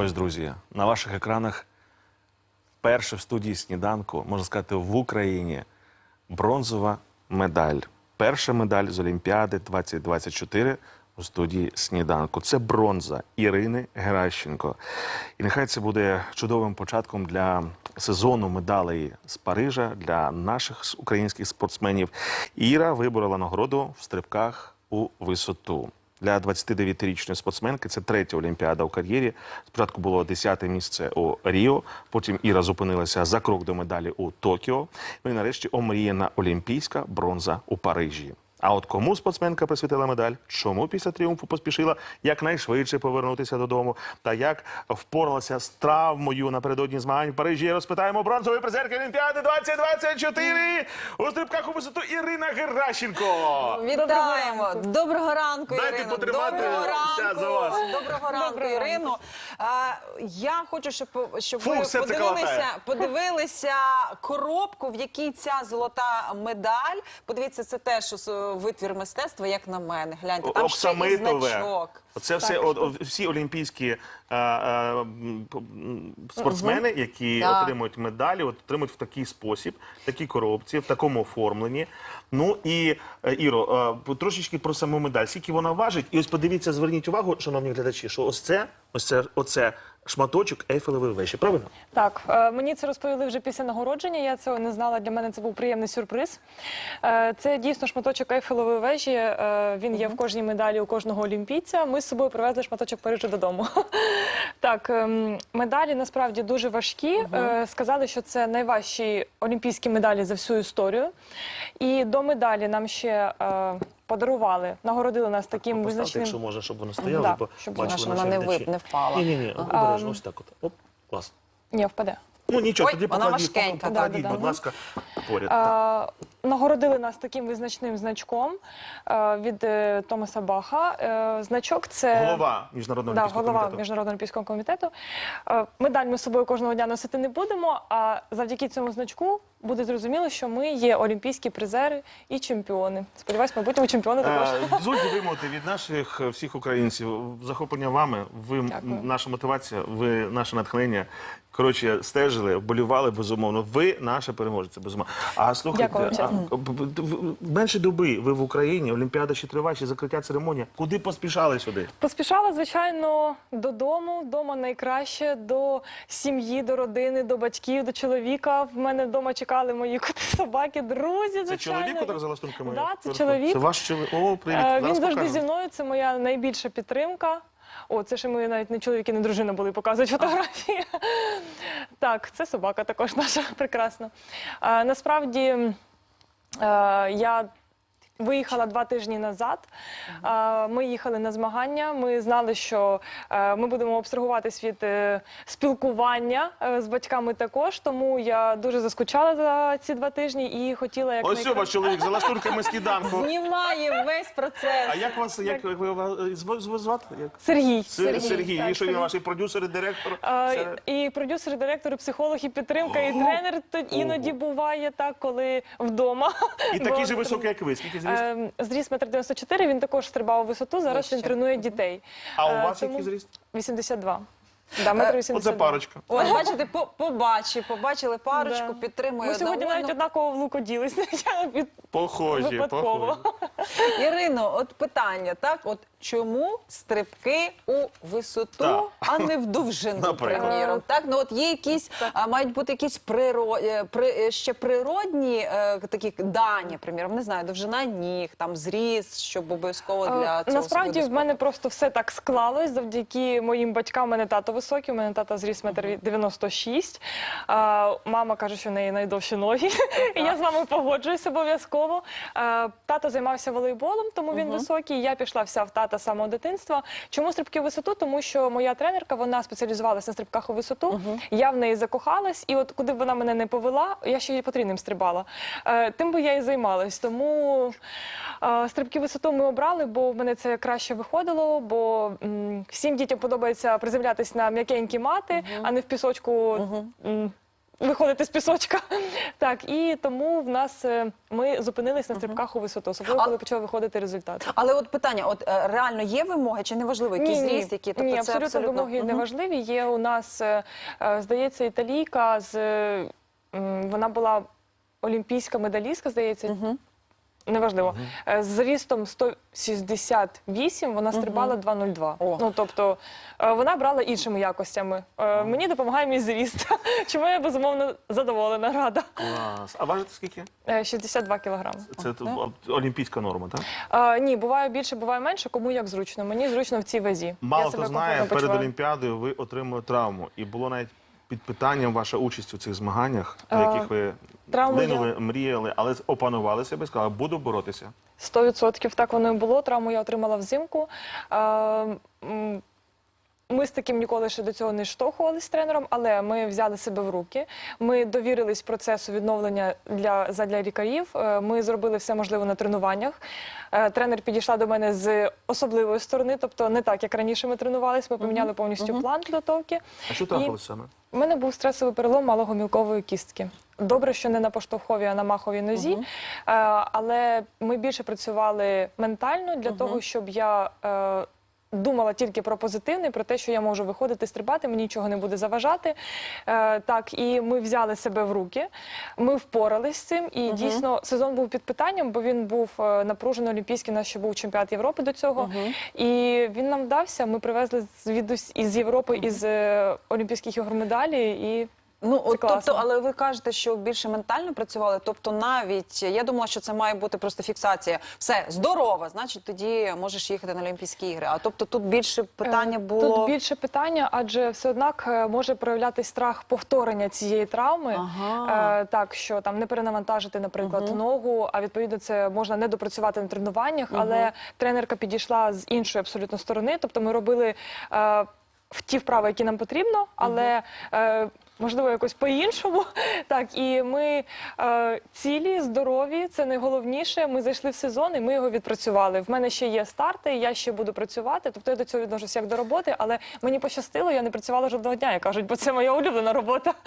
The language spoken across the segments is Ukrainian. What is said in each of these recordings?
Ось, друзі, на ваших екранах перше в студії сніданку, можна сказати, в Україні бронзова медаль. Перша медаль з Олімпіади 2024 у студії сніданку. Це бронза Ірини Геращенко. І нехай це буде чудовим початком для сезону медалей з Парижа для наших українських спортсменів. Іра виборола нагороду в стрибках у висоту. Для 29-річної спортсменки це третя Олімпіада у кар'єрі. Спочатку було 10-те місце у Ріо, потім Іра зупинилася за крок до медалі у Токіо. Ну і нарешті омріяна олімпійська бронза у Парижі. А от кому спортсменка присвятила медаль, чому після тріумфу поспішила якнайшвидше повернутися додому, та як впоралася з травмою напередодні змагань в Парижі, розпитаємо бронзової призерки Олімпіади 2024 у стрибках у висоту Ірина Геращенко. Вітаємо! Доброго ранку, Дайте Ірино! потримати Доброго ранку! за вас. Доброго ранку. Ірино. А, я хочу, щоб, щоб Фу, ви подивилися, подивилися коробку, в якій ця золота медаль. Подивіться, це теж витвір мистецтва, як на мене. Гляньте, там ще і значок. Оце все о- о- всі олімпійські е, е, п- м, спортсмени, які Так. отримують медалі, от отримують в такий спосіб, в такій коробці, в такому оформленні. Ну і е, Іро, е, трошечки про саму медаль. Скільки вона важить? І ось подивіться, зверніть увагу, шановні глядачі, що ось це, ось це, оце шматочок Ейфелевої вежі. Правильно? Так, е, мені це розповіли вже після нагородження. Я цього не знала. Для мене це був приємний сюрприз. Е, Це дійсно шматочок Ейфелевої вежі. Е, Він є в кожній медалі у кожного олімпійця. Ми з собою привезли шматочок Парижу додому. Так, ем, медалі насправді дуже важкі. Е, Сказали, що це найважчі олімпійські медалі за всю історію. І до медалі нам ще е, подарували, нагородили нас таким Поставте, визначним. якщо може, щоб воно стояло, Да, бо щоб бачили вона наші не глядачі. вид- не впала. Ні, ні, ні, обережно, ось так от. Оп, клас. Ні, впаде. Ну нічого, Ой, тоді вона покладіть, важкенька, покладіть, да, да, будь ласка, поряд. так. А, Нагородили нас таким визначним значком е, від е, Томаса Баха. Е, Значок це Голова міжнародного да, олімпійського голова комітету. міжнародного олімпійського комітету. Е, Медаль ми з собою кожного дня носити не будемо. А завдяки цьому значку буде зрозуміло, що ми є олімпійські призери і чемпіони. Сподіваюсь, майбутньому чемпіони також. Е, Дозвольте вимовити від наших е, всіх українців захоплення вами. Ви м, Дякую. наша мотивація, ви наше натхнення. Коротше, стежили, вболівали безумовно. Ви наша переможеця, безумовно. А слухайте, Дякую, а, менше доби ви в Україні, Олімпіада ще триває, ще закриття церемонія. Куди поспішали сюди? Поспішала, звичайно, додому. Дома найкраще до сім'ї, до родини, до батьків, до чоловіка. В мене вдома чекали мої коти, собаки, друзі. Це чоловік так за ластунками? Да, це чоловік. Це ваш чоловік. О, привіт. Е, Він завжди покажемо. зі мною. Це моя найбільша підтримка. О, це ще ми навіть не чоловік і не дружина були показують фотографії. Так, це собака також наша прекрасна. Насправді е, я. Виїхала два тижні назад. Ми їхали на змагання. Ми знали, що е, ми будемо обстрагуватись від е, спілкування е, з батьками також. Тому я дуже заскучала за ці два тижні і хотіла як Ось що ваш чоловік за ластунками сніданку. Знімає весь процес. А як вас, як ви ви- зв- зв- звати? Як? Сергій. Сергій. Сергій. Так, І що він ваш і продюсер, і директор? А, І продюсер, і директор, і психолог, і підтримка, і тренер. То іноді буває так, коли вдома. І такий же високий, як ви. Скільки Ем, Зріс метр 94, він також стрибав у висоту, зараз Вище. він тренує дітей. А у Е, вас тому який зріст? 82. Да, метр Оце парочка. От, бачите, по- побачили, побачили парочку, Да. підтримує Ми сьогодні одна навіть одну. однаково в луку ділися. Я від- Похожі, Випадково. похожі. Ірино, от питання, так? От чому стрибки у висоту, Так. а не в довжину, Наприклад. приміром? Так, ну от є якісь, а, мають бути якісь приро... е, при... е, ще природні е, такі дані, приміром, не знаю, довжина ніг, там зріст, щоб обов'язково для цього Насправді в мене просто все так склалось завдяки моїм батькам. У мене тато високий, у мене тато зріс метр 96. А, Мама каже, що в неї найдовші ноги. І я з вами погоджуюсь обов'язково. Тато займався волейболом, тому він високий. Я пішла вся в тата з самого дитинства. Чому стрибки у висоту? Тому що моя тренерка вона спеціалізувалася на стрибках у висоту. Я в неї закохалась, і от куди б вона мене не повела, я ще й потрійним стрибала. Е, Тим би я і займалась. Тому е, стрибки в висоту ми обрали, бо в мене це краще виходило. Бо м, всім дітям подобається приземлятись на м'якенькі мати, а не в пісочку. Виходити з пісочка. Так, і тому в нас е, ми зупинились на стрибках у висоту, особливо А- коли почали виходити результати. Але от питання: от е, реально є вимоги, чи не важливо, який зріст, які тобто ні, це абсолютно, вимоги Мгм. не. Є у нас, е, е, здається, італійка з е, м, вона була олімпійська медалістка, здається. Неважливо. Е, З зрістом 168 вона стрибала 2,02. О. Ну, тобто е, вона брала іншими якостями. Е, Мені допомагає мій зріст, чому я безумовно задоволена, рада. Клас. А важите скільки? Е, 62 кілограми. Це т- олімпійська норма, так? Е, Ні, буває більше, буває менше, кому як зручно. Мені зручно в цій вазі. Я Мало себе хто знає, комфортно перед почуваю. Олімпіадою ви отримали травму. І було навіть під питанням ваша участь у цих змаганнях, на яких ви линули, мріяли, але опанували себе, сказали, буду боротися. Сто відсотків так воно і було. Травму я отримала взимку. Е, м, Ми з таким ніколи ще до цього не штовхувалися з тренером, але ми взяли себе в руки. Ми довірились процесу відновлення для задля лікарів. Е, Ми зробили все можливе на тренуваннях. Е, Тренер підійшла до мене з особливої сторони, тобто не так, як раніше ми тренувалися. Ми поміняли повністю план підготовки. А що трапилось саме? У мене був стресовий перелом малогомілкової кістки. Добре, що не на поштовховій, а на маховій нозі. Е, але ми більше працювали ментально для того, щоб я. Думала тільки про позитивне, про те, що я можу виходити, стрибати, мені нічого не буде заважати. Е, так, і ми взяли себе в руки, ми впорались з цим. І дійсно сезон був під питанням, бо він був е, напружений олімпійський. У нас ще був чемпіонат Європи до цього. І він нам вдався. Ми привезли звідусь із Європи, із е, Олімпійських ігор медалі. І Ну, от, класно. тобто, але ви кажете, що більше ментально працювали. Тобто, навіть я думала, що це має бути просто фіксація. Все здорова, значить, тоді можеш їхати на Олімпійські ігри. А тобто тут більше питання Е, було Тут більше питання, адже все однак е, може проявлятись страх повторення цієї травми. Ага. Е, так, що там не перенавантажити, наприклад, ногу, а відповідно це можна не допрацювати на тренуваннях. Але тренерка підійшла з іншої абсолютно сторони. Тобто ми робили е, в ті вправи, які нам потрібно, але. Е, Можливо, якось по-іншому. Так, і ми е, цілі, здорові, це найголовніше. Ми зайшли в сезон і ми його відпрацювали. В мене ще є старти, я ще буду працювати. Тобто я до цього відношуся як до роботи, але мені пощастило, я не працювала жодного дня, як кажуть, бо це моя улюблена робота.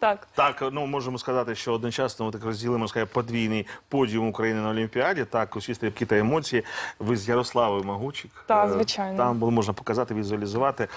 Так. Так, ну можемо сказати, що одночасно ми так розділимо подвійний подіум України на Олімпіаді. Так, усі стрибки та емоції. Ви з Ярославою Магучик. Так, Е, звичайно. Там було можна показати, візуалізувати.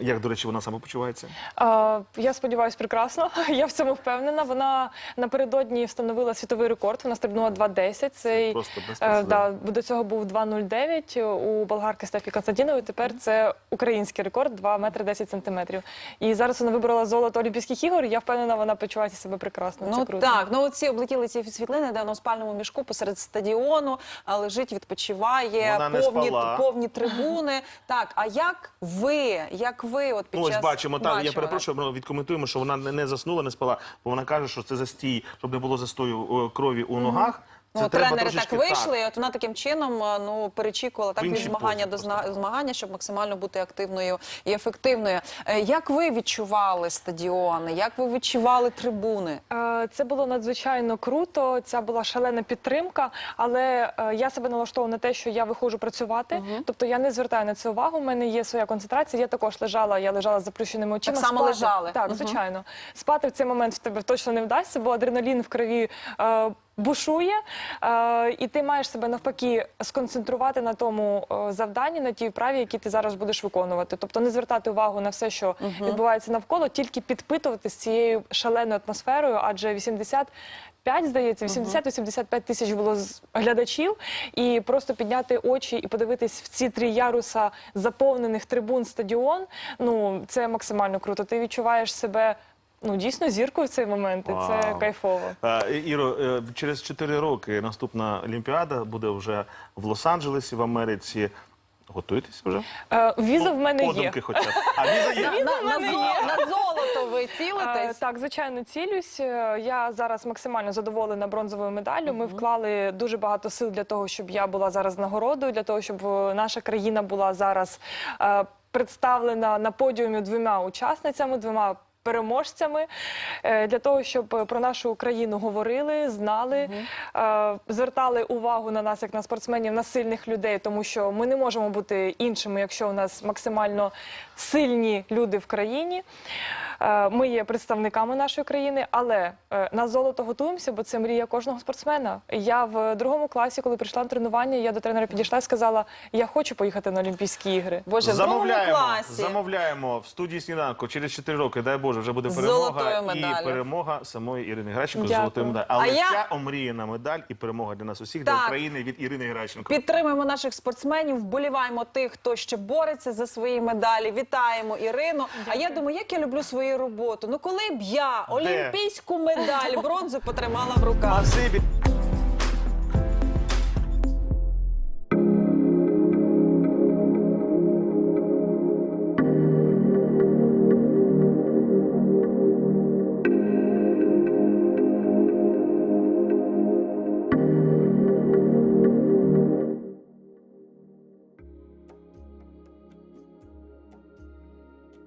Як, до речі, вона саме почувається? Е, я сподіваюся, прекрасно. Я в цьому впевнена. Вона напередодні встановила світовий рекорд. Вона стрибнула 2.10. Цей просто е, да, до цього був 2.09 у болгарки Стефі Константінової. Тепер це український рекорд 2 метри 10 сантиметрів. І зараз вона вибрала золото Олімпійських ігор. Я впевнена, вона почувається себе прекрасно. Ну це круто. так, ну оці облетіли ці світлини, де вона у спальному мішку посеред стадіону лежить, відпочиває, Вона повні, спала. повні трибуни. Так, а як ви? Як ви от під Ну, ось час бачимо, так, я Бачимо. перепрошую, ми відкоментуємо, що вона не, не заснула, не спала, бо вона каже, що це застій, щоб не було застою крові у ногах. Це Ну, тренери так вийшли, і от вона таким чином ну перечікувала так від змагання до просто. змагання, щоб максимально бути активною і ефективною. Е, Як ви відчували стадіони? Як ви відчували трибуни? Е, Це було надзвичайно круто. Ця була шалена підтримка. Але е, я себе налаштовувала на те, що я виходжу працювати. Тобто я не звертаю на це увагу. У мене є своя концентрація. Я також лежала. Я лежала з заплющеними очима. само Спати- лежали? Так, Мгм. звичайно. Спати в цей момент в тебе точно не вдасться, бо адреналін в крові. Бушує, е, і ти маєш себе навпаки сконцентрувати на тому е, завданні, на тій вправі, які ти зараз будеш виконувати. Тобто не звертати увагу на все, що відбувається навколо, тільки підпитувати з цією шаленою атмосферою, адже 85, здається, 80-85 тисяч було з- глядачів, і просто підняти очі і подивитись в ці три яруса заповнених трибун стадіон. Ну це максимально круто. Ти відчуваєш себе. Ну, дійсно, зіркою в цей момент, і це Вау. кайфово. Е, Іро, е, через 4 роки наступна Олімпіада буде вже в Лос-Анджелесі, в Америці. Готуєтеся вже? Е, віза в мене є. Подумки хоча б. А віза є. На, на, зо- на золото ви Е, цілитесь? Так, звичайно, цілюсь. Е, Я зараз максимально задоволена бронзовою медаллю. Ми вклали дуже багато сил для того, щоб я була зараз нагородою, для того, щоб е, наша країна була зараз е, представлена на подіумі двома учасницями, двома. Переможцями е, для того, щоб е, про нашу Україну говорили, знали, угу. звертали увагу на нас як на спортсменів, на сильних людей, тому що ми не можемо бути іншими, якщо у нас максимально сильні люди в країні. Е, Ми є представниками нашої країни, але е, на золото готуємося, бо це мрія кожного спортсмена. Я в другому класі, коли прийшла на тренування, я до тренера підійшла і сказала: я хочу поїхати на Олімпійські ігри. Боже, в другому замовляємо, класі. замовляємо в студії сніданку через 4 роки, дай Боже, вже буде перемога і перемога самої Ірини Гращенко з золотою медаллю. Але А я- ця омріяна медаль і перемога для нас усіх, для України від Ірини Гращенко. Підтримуємо наших спортсменів, вболіваємо тих, хто ще бореться за свої медалі. Вітаємо Ірину. А я думаю, як я люблю свою роботу. Ну коли б я олімпійську медаль бронзу потримала в руках.